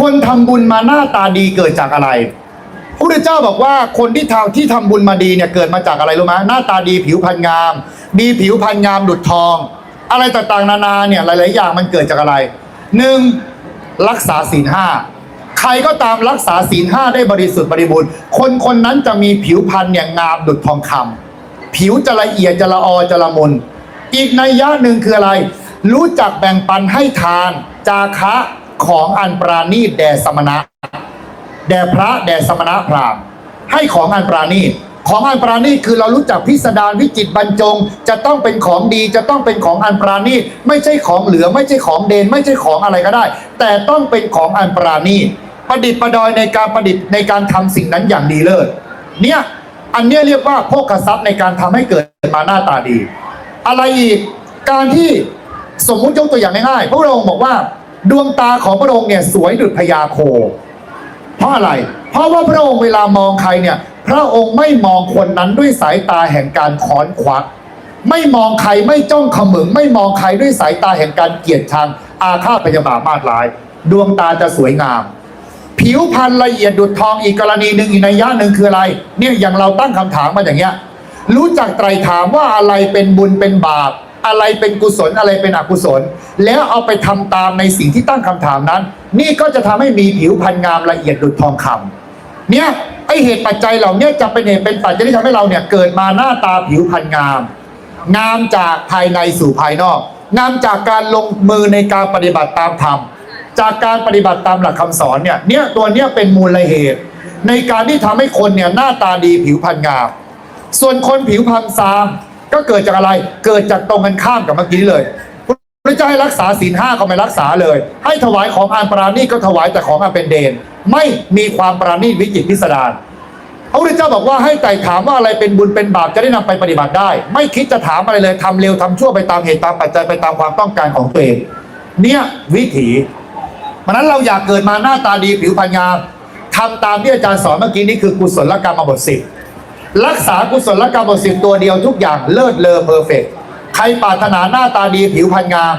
คนทำบุญมาหน้าตาดีเกิดจากอะไรพระพุทธเจ้าบอกว่าคนที่ทำที่ทำบุญมาดีเนี่ยเกิดมาจากอะไรรู้ไหมหน้าตาดีผิวพรรณงามมีผิวพรรณงามดุจทอง อะไรต่างๆนานาเนี่ยหลาย ๆ อย่างมันเกิดจากอะไรหนึ่งรักษาศีลห้าใครก็ตามรักษาศีลห้าได้บริสุทธิ์บริบูรณ์ คนคนนั้นจะมีผิวพรรณเนี่ยงามดุจทองคำผิวจะละเอียดจะละออจะละมนอีกนัยยะหนึ่งคืออะไร รู้จักแบ่งปันให้ทาน จาคะ ของอันปราณีตแด่สมณะ แด่พระแด่สมณะพราหมณ์ให้ของอันปราณีตของอันปราณีตคือเรารู้จักพิสดารวิจิตบรรจง จะต้องเป็นของดีจะต้องเป็นของอันปราณีตไม่ใช่ของเหลือไม่ใช่ของเดน ไม่ใช่ของอะไรก็ได้ แต่ต้องเป็นของอันปราณีตประดิษฐ์ประดอยในการประดิษฐ์ในการทำสิ่งนั้นอย่างดีเลิศเนี่ยอันเนี้ยเรียกว่าโภคทรัพย์ในการทำให้เกิดมาหน้าตาดี อะไรอีกการที่สมมุติยกตัวอย่างง่ายๆพระองค์บอกว่า ดวงตาของพระองค์เนี่ยสวยดุจพญาโค เพราะอะไร เพราะว่าพระองค์เวลามองใครเนี่ย พระองค์ไม่มองคนนั้นด้วยสายตาแห่งการค้อนควัก ไม่มองใครไม่จ้องเขมึง ไม่มองใครด้วยสายตาแห่งการเกลียดชัง อาฆาตพยาบาทมาดร้าย ดวงตาจะสวยงาม ผิวพรรณละเอียดดุจทองอีกกรณีหนึ่งอีกนัยยะหนึ่งคืออะไร เนี่ยอย่างเราตั้งคำถามมาอย่างเงี้ย รู้จักไตรถามว่าอะไรเป็นบุญเป็นบาป อะไรเป็นกุศลอะไรเป็นอกุศล แล้วเอาไปทำตามในสิ่งที่ตั้งคำถามนั้น นี่ก็จะทำให้มีผิวพรรณงามละเอียดดุจทองคำเนี่ยไอเหตุปัจจัยเหล่านี้จะเป็นเหตุเป็นปัจจัยที่ทำให้เราเนี่ยเกิดมาหน้าตาผิวพรรณงาม งามจากภายในสู่ภายนอก งามจากการลงมือในการปฏิบัติตามธรรมจากการปฏิบัติตามหลักคำสอนเนี่ยเนี่ยตัวเนี้ยเป็นมูลเหตุ ในการที่ทำให้คนเนี่ยหน้าตาดีผิวพรรณงาม ส่วนคนผิวพรรณซาม ก็เกิดจากอะไร เกิดจากตรงกันข้ามกับเมื่อกี้เลยพระเจ้าให้รักษาศีลห้าก็ไม่รักษาเลย ให้ถวายของอันปราณีก็ถวายแต่ของอันเป็นเดน ไม่มีความปราณีวิจิตรพิสดารพระพุทธเจ้าบอกว่าให้ไต่ถามว่าอะไรเป็นบุญเป็นบาปจะได้นำไปปฏิบัติได้ ไม่คิดจะถามอะไรเลยทำเร็วทำชั่วไปตามเหตุตามปัจจัยไปตามความต้องการของตัวเอง เนี่ยวิถีเพราะนั้นเราอยากเกิดมาหน้าตาดีผิวพรรณงามทำตามที่อาจารย์สอนเมื่อกี้นี้คือกุศลกรรมบทสิบ รักษากุศลกรรมบทสิบตัวเดียวทุกอย่างเลิศเลอเพอร์เฟกใครปรารถนาหน้าตาดีผิวพรรณงาม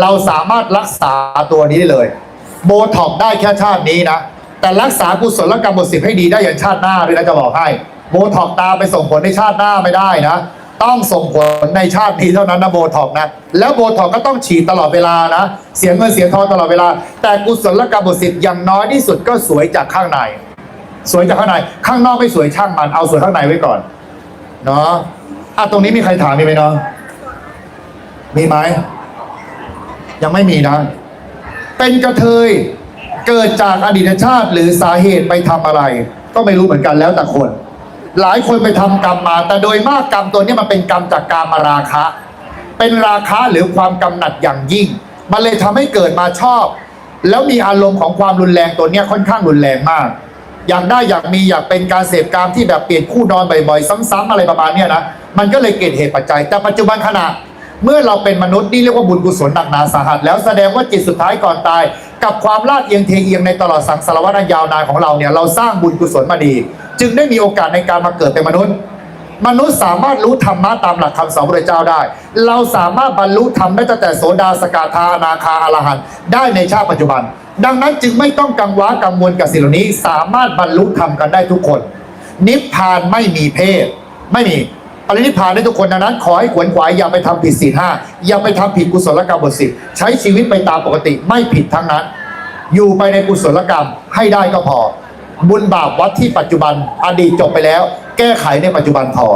เราสามารถรักษาตัวนี้ได้เลย โบท็อกได้แค่ชาตินี้นะ แต่รักษากุศลกรรมบทสิบให้ดีได้อย่างชาติหน้าด้วยนะจะบอกให้ โบท็อกตาไปส่งผลในชาติหน้าไม่ได้นะ ต้องส่งผลในชาตินี้เท่านั้นนะโบท็อกนะ แล้วโบท็อกก็ต้องฉีดตลอดเวลานะ เสียเงินเสียทองตลอดเวลา แต่กุศลกรรมบทสิบอย่างน้อยที่สุดก็สวยจากข้างใน สวยจากข้างใน ข้างนอกไม่สวยช่างมัน เอาสวยข้างในไว้ก่อน เนาะอะตรงนี้มีใครถามมีไหมเนาะมีไหม ยังไม่มีนะ เป็นกระเทย เกิดจากอดีตชาติหรือสาเหตุไปทำอะไร ก็ไม่รู้เหมือนกันแล้วแต่คน หลายคนไปทำกรรมมา แต่โดยมากกรรมตัวนี้มันเป็นกรรมจากการมาราคะ เป็นราคะหรือความกำหนัดอย่างยิ่ง มันเลยทำให้เกิดมาชอบ แล้วมีอารมณ์ของความรุนแรงตัวนี้ค่อนข้างรุนแรงมาก อยากได้อยากมีอยากเป็นการเสพกามที่แบบเปลี่ยนคู่นอนบ่อยๆ ซ้ำๆอะไรประมาณเนี้ยนะมันก็เลยเกิดเหตุปัจจัย แต่ปัจจุบันขณะเมื่อเราเป็นมนุษย์นี่เรียกว่าบุญกุศลหนักหนาสาหัส แล้วแสดงว่าจิตสุดท้ายก่อนตาย กับความลาดเอียงเทเอียงในตลอดสังสารวัฏยาวนานของเราเนี่ยเราสร้างบุญกุศลมาดี จึงได้มีโอกาสในการมาเกิดเป็นมนุษย์ มนุษย์สามารถรู้ธรรมะตามหลักคำสอนพระเจ้าได้ เราสามารถบรรลุธรรมได้ตั้งแต่โสดาสกาธานาคาอรหันต์ได้ในชาติปัจจุบัน ดังนั้นจึงไม่ต้องกังวลกังวลกับสิ่งเหล่านี้ สามารถบรรลุธรรมกันได้ทุกคน นิพพานไม่มีเพศ ไม่มีปรินิพพานได้ทุกคนดังนั้น ขอให้ขวนขวายอย่าไปทำผิดศีลห้าอย่าไปทำผิดกุศลกรรมบทสิบใช้ชีวิตไปตามปกติไม่ผิดทั้งนั้น อยู่ไปในกุศลกรรมให้ได้ก็พอ บุญบาปวัดที่ปัจจุบันอดีตจบไปแล้ว แก้ไขในปัจจุบันพอ